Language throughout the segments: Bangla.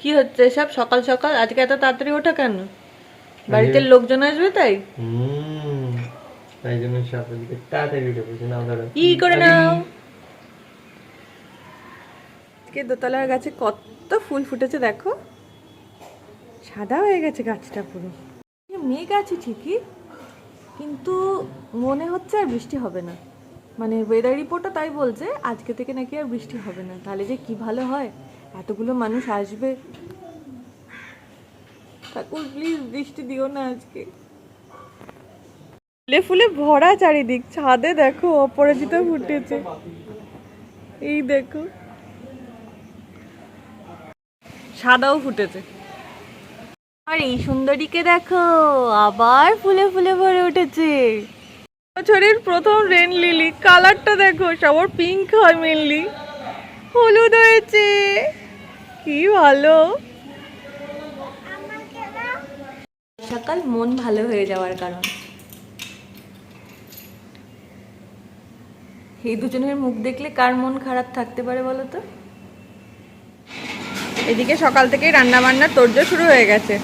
কি হচ্ছে সব সকাল সকাল? আজকে এত তাড়াতাড়ি ওঠা কেন? বাড়িতে লোকজন আসবে তাই? তাই জন্য সব তাড়াতাড়ি উঠে পড়ছে নাও ধরো ই করে নাও? আজকে দোতলার গাছে কত ফুল ফুটেছে দেখো। সাদা হয়ে গেছে গাছটা পুরো। মেঘ আছে ঠিকই কিন্তু মনে হচ্ছে আর বৃষ্টি হবে না। মানে ওয়েদার রিপোর্টও তাই বলছে আজকে থেকে নাকি আর বৃষ্টি হবে না। তাহলে যে কি ভালো হয়? এতগুলো মানুষ আসবে? ঠাকুর প্লিজ বৃষ্টি দিও না আজকে। ফুলে ফুলে ভরা চারিদিক, ছাদে দেখো অপরাজিতা ফুটেছে। এই দেখো। সাদাও ফুটেছে। আর এই সুন্দরীকে দেখো, আবার ফুলে ফুলে ভরে উঠেছে। বছরের প্রথম রেন লিলি কালারটা দেখো, সবার পিঙ্ক হয় মেনলি হলুদ হয়েছে। কি ভালো? সকাল মন ভালো হয়ে যাওয়ার কারণ। এই দুজনের মুখ দেখলে কার মন খারাপ থাকতে পারে বলো তো? এদিকে সকাল থেকেই রান্না বান্নার তোড়জোড় শুরু হয়ে গেছে।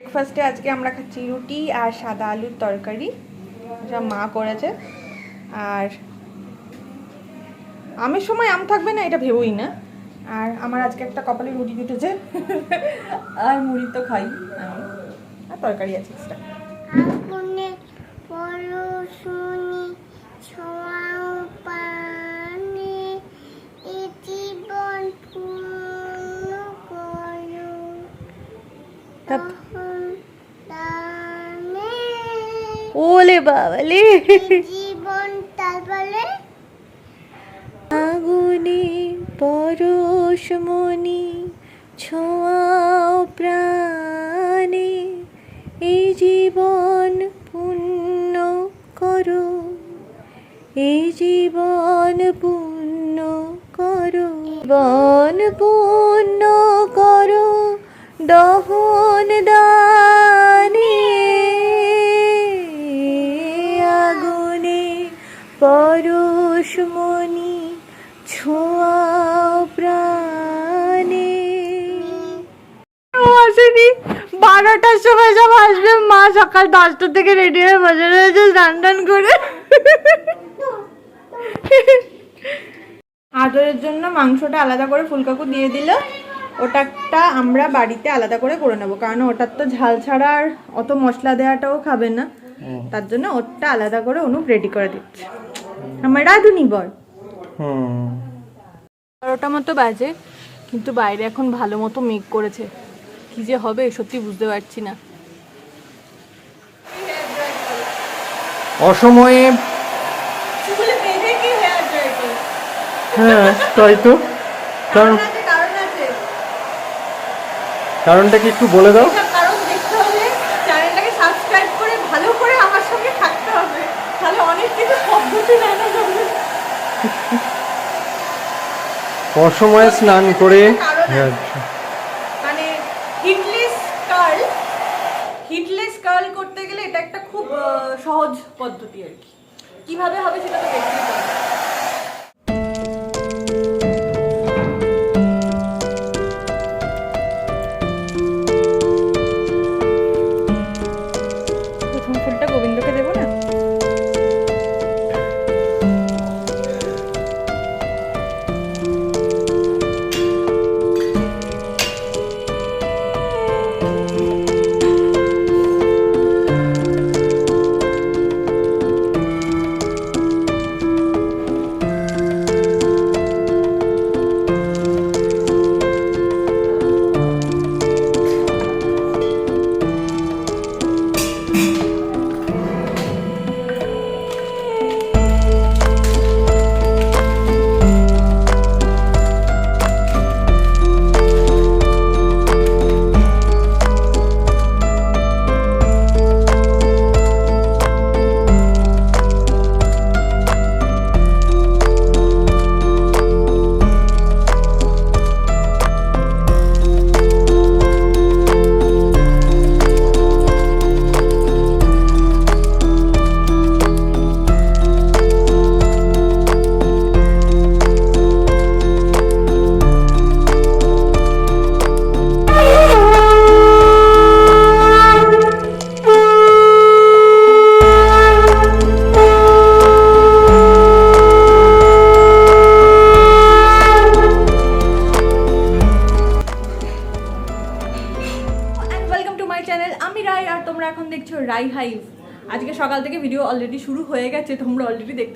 ব্রেকফাস্টে আজকে আমরা খাচ্ছি রুটি আর সাদা আলুর তরকারি যা মা করেছে। আর আমের সময় আম থাকবে না এটা ভেবোই না। আর আমার আজকে একটা কপালে রুটি উঠেছে আর মুড়ি তো খাই আর তরকারি আছে এক্সট্রা পরশুনি ছোঁয়াও পানে এ জীবন পূর্ণ করো তা- তখন দানে ওলে বাবালে জীবন তারপরে আগুনে পরশমণি ছোঁয়াও প্রাণে এই জীবন পূর্ণ করো এই জীবন পূর্ণ করো বন পূর্ণ করো, দহন দানে, আগুনে পরশমণি বারোটার সময় সব আসবে। মা সকাল দশটা থেকে রেডি হয়ে বসে রয়েছে স্নান টান করে। আদরের জন্য মাংসটা আলাদা করে ফুলকাকু দিয়ে দিল। ওটাটা আমরা বাড়িতে আলাদা করে করে নেব। কারণ ওটার তো ঝাল ছাড়া আর অত মশলা দেওয়াটাও খাবে না। তার জন্য ওটা আলাদা করে অনুপ রেডি করে দিচ্ছে। আমার রাধুনি বল হুম। বারোটা মতো বাজে কিন্তু বাইরে এখন ভালো মতো মেঘ করেছে। কি যে হবে সত্যি বুঝতে পারছি না। অসময়ে হ্যাঁ তাই তো। কারণ কারণটা কি একটু বলে দাও। কারণ দেখতে হলে চ্যানেলটাকে সাবস্ক্রাইব করে ভালো করে আমার সঙ্গে থাকতে হবে। তাহলে অনেক কিছু পদ্ধতি জানা যাবে অসময়ে স্নান করে হ্যাঁ, করতে গেলে এটা একটা খুব সহজ পদ্ধতি আর কি। কীভাবে হবে সেটা তো দেখতেই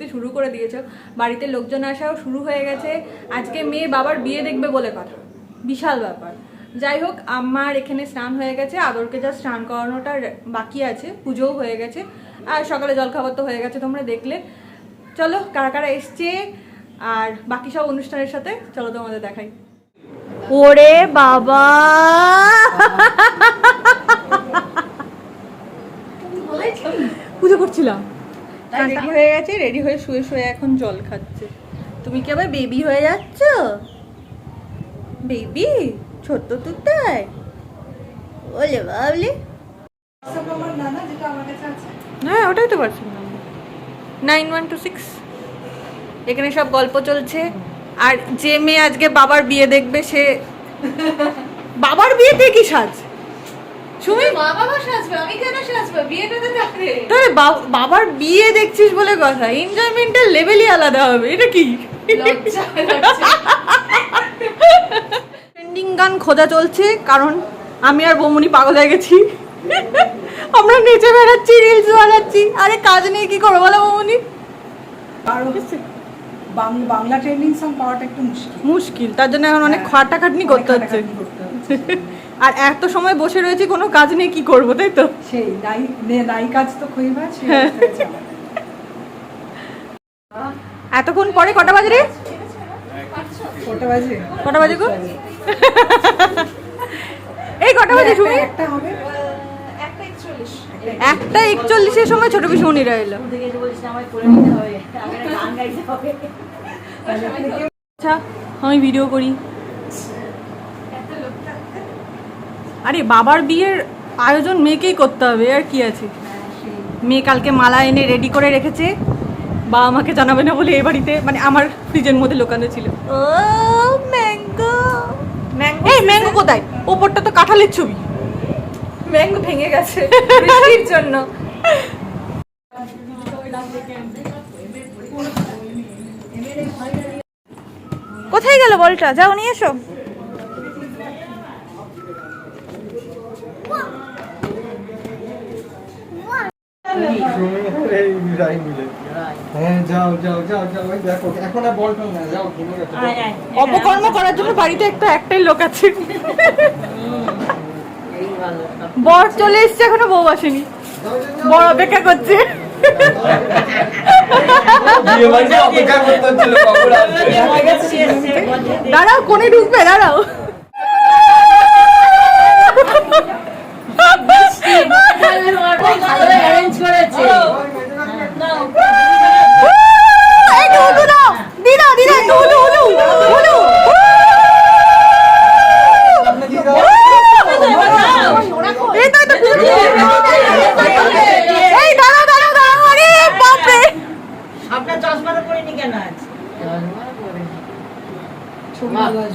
দেখতে শুরু করে দিয়েছ। বাড়িতে লোকজন আসাও শুরু হয়ে গেছে। আজকে মেয়ে বাবার বিয়ে দেখবে বলে কথা। বিশাল ব্যাপার। যাই হোক আমার এখানে স্নান হয়ে গেছে। আদরকে যা স্নান করানোটা বাকি আছে পুজোও হয়ে গেছে। আর সকালে জলখাবার তো হয়ে গেছে তোমরা দেখলে। চলো কারা কারা এসছে? আর বাকি সব অনুষ্ঠানের সাথে চলো তোমাদের দেখাই। ওরে বাবা! পুজো করছিলাম। রেডি হয়ে গেছে রেডি হয়ে শুয়ে শুয়ে এখন জল খাচ্ছে। তুমি কি আবার বেবি হয়ে যাচ্ছ? বেবি ছোট্ট তুতাই? ওলে বাবলি। হ্যাঁ ওটাই তো পারছি নাইন ওয়ান টু সিক্স এখানে সব গল্প চলছে। আর যে মেয়ে আজকে বাবার বিয়ে দেখবে সে বাবার বিয়েতে কি সাজ। সুমি তবে বাবার বিয়ে দেখছিস বলে কথা। এনজয়মেন্টের লেভেলই আলাদা হবে এটা কি? ট্রেন্ডিং গান খোঁজা চলছে কারণ আমি আর বৌমনি পাগল হয়ে গেছি। আমরা নেচে বেড়াচ্ছি রিলস বানাচ্ছি। আরে কাজ নেই কি করব বলো বৌমনি? বাংলা ট্রেন্ডিং সং পাওয়াটা একটু মুশকিল। মুশকিল তার জন্য এখন অনেক খাটাখাটনি করতে হচ্ছে। খাটাখাটনি করতে হচ্ছে। আর এত সময় বসে রয়েছি কোনো কাজ নেই কি করব তাই তো? সেই নাই কাজ তো সেই হ্যাঁ। এতক্ষণ পরে কটা বাজে রে? কটা বাজে? কটা বাজে গো? এই কটা বাজে শুনি? একটা- হবে। একটা একচল্লিশ একটা একচল্লিশের সময় ছোট পিসমণিরা এলো। আচ্ছা আমি ভিডিও করি। আরে বাবার বিয়ের আয়োজন মেয়েকেই করতে হবে আর কি আছে? মেয়ে কালকে মালা এনে রেডি করে রেখেছে বাবা আমাকে জানাবে না বলে এ বাড়িতে মানে আমার ফ্রিজের মধ্যে লোকানো ছিল। ও ম্যাঙ্গো। ম্যাঙ্গো এই ম্যাঙ্গো কোথায়? ওপরটা তো কাঁঠালের ছবি। ম্যাঙ্গো ভেঙে গেছে বৃষ্টির জন্য। কোথায় গেল বলটা? যাও নিয়ে এসো হ্যাঁ যাও যাও যাও যাও ওই দেখো এখন আর বল না যাও ঘুমে গেছো অপকর্ম করার জন্য বাড়িতে একটা একটাই লোক আছে। বর চলে এসছে এখনও বউ আসেনি। বড় অপেক্ষা করছে। দাঁড়াও কোনে ঢুকবে দাঁড়াও। আজ?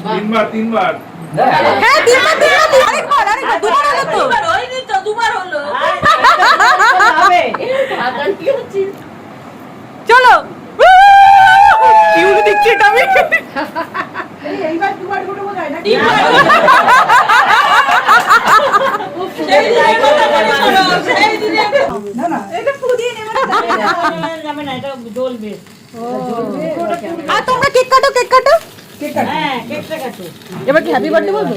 তিনবার তিনবার। হ্যাঁ তিনবার তিনবার আরেকবার আরেকবার দুবার হলো তো। দুবার হলো। চলো। কি উলু দেখছি এটা আমি। এইবার দুবার করে বোধ নাকি? না। না। যাবে না। এটা জ্বলবে। আর তোমরা কেক কাটো কেক কাটো? হ্যাঁ এবার কি হ্যাপি বার্থডে বলবে?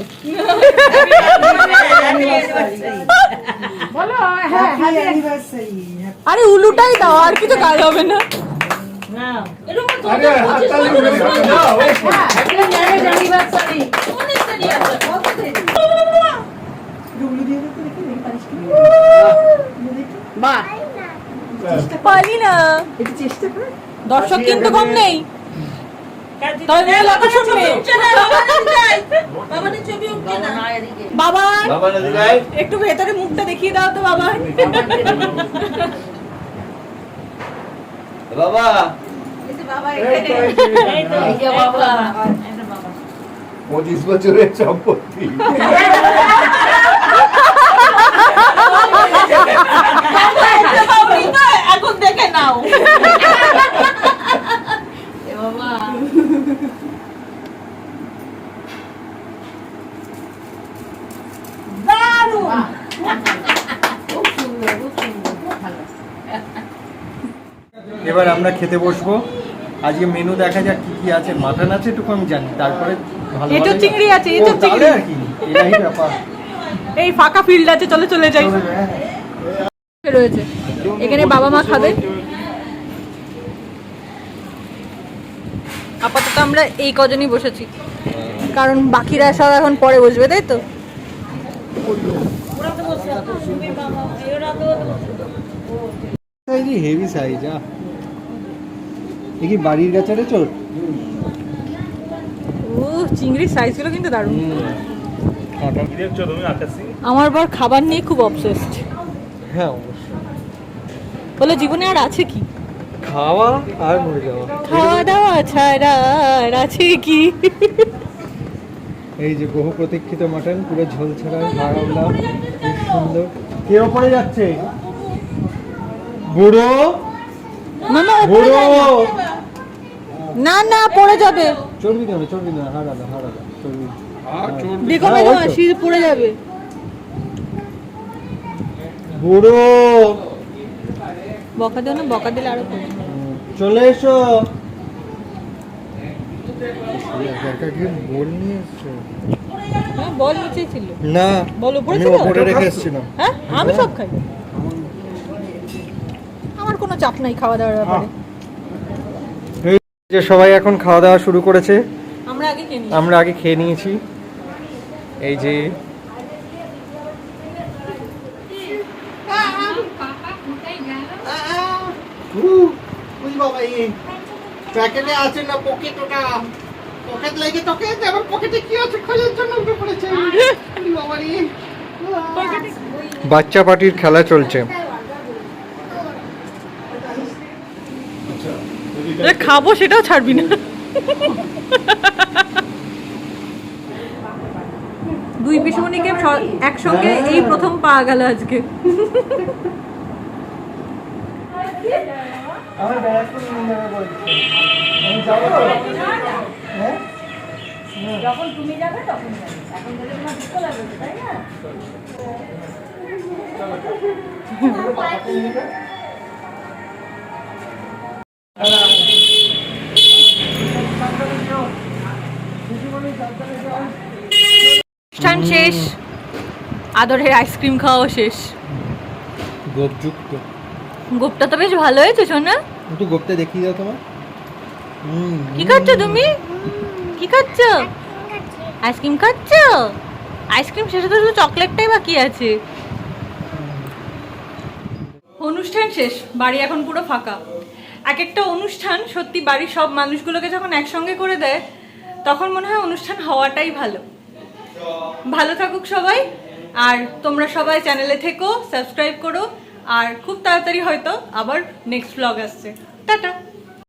বলো হ্যাঁ হ্যাপি অ্যানিভার্সারি আরে উলুটাই দাও আর কিছু কাজ হবে না। কর দর্শক কিন্তু কম নেই তবে মেয়ে লতা শুনবে বাবা একটু ভেতরে মুখটা দেখিয়ে দাও তো বাবা। বাবা। এই যে বাবা পঁচিশ বছরের সম্পত্তি। এখন দেখে নাও খুব সুন্দর খুব সুন্দর খেতে বসবো। আজকে মেনু দেখা যাক কি কি আছে। মাটন আছে এটুকু আমি জানি তারপরে ভালো চিংড়ি আছে, ও, চিংড়ি। আর কি এটাই ব্যাপার। এই ফাঁকা ফিল্ড আছে চলে চলে যাই। হ্যাঁ। রয়েছে। এখানে বাবা মা খাবে। আপাতত আমরা এই কজনই বসেছি। কারণ বাকিরা সব এখন পরে বসবে তাই তো? হেভি সাইজ কি বাড়ির গাছের চোর ও চিংড়ির সাইজগুলো কিন্তু দারুণ। কি দেখছ তুমি আকাশি আমার বর খাবার নিয়ে খুব অবসেসড হ্যাঁ অবশ্যই। বলে জীবনে আর আছে কি? খাওয়া আর মরে যাওয়া। খাওয়া দাওয়া ছাড়া আর আছে কি? এই যে বহু প্রতীক্ষিত মাটন পুরো ঝোল ছাড়া ভাড়াওলা খুব সুন্দর। কে ওপরে যাচ্ছে? বুড়ো? মামা বুড়ো! না। না পড়ে যাবে। চর্বি কেন চর্বি না হারালো হারালো চর্বি। দেখো হ্যাঁ, দেখো ওই তো। শীত পড়ে যাবে। বুড়ো। বকা দিও না বকা দিলে আরও চলে এসো। বল হ্যাঁ বল নিচে ছিল। না বল উপরে ছিল? ওপরে রেখে এসেছিলাম। হ্যাঁ আমি সব খাই। আমার কোনো চাপ নাই খাওয়া দাওয়ার ব্যাপারে। যে সবাই এখন খাওয়া দাওয়া শুরু করেছে। আমরা আগে কিনি আমরা আগে খেয়ে নিয়েছি। এই যে প্যাকেটে আছে না পকেট ওটা? পকেট লেগে তোকে? আবার পকেটে কি আছে? খোঁজার জন্য উঠে পড়েছে। বাচ্চা পার্টির খেলা চলছে। খাব সেটাও ছাড়বি না। দুই পিসমণিকে স- একসঙ্গে এই প্রথম পাওয়া গেল আজকে। আমার ব্যারাকপুর নিয়ে যাবে। বলছে আমি যাব হ্যাঁ অনুষ্ঠান শেষ। আদরের আইসক্রিম খাওয়াও শেষ। গোপযুক্ত গোপটা তো বেশ ভালো হয়েছে শোনা একটু গোপতে দেখিয়ে দাও তোমার। কি খাচ্ছ তুমি? কি খাচ্ছ? আইসক্রিম খাচ্ছ? আইসক্রিম শেষে তো শুধু চকলেটটাই বাকি আছে। অনুষ্ঠান শেষ বাড়ি এখন পুরো ফাঁকা। এক একটা অনুষ্ঠান সত্যি বাড়ির সব মানুষগুলোকে যখন একসঙ্গে করে দেয় তখন মনে হয় অনুষ্ঠান হওয়াটাই ভালো। ভালো থাকুক সবাই, আর তোমরা সবাই চ্যানেলে থেকো সাবস্ক্রাইব করো, আর খুব তাড়াতাড়ি হয়তো আবার নেক্সট ব্লগ আসছে। টাটা!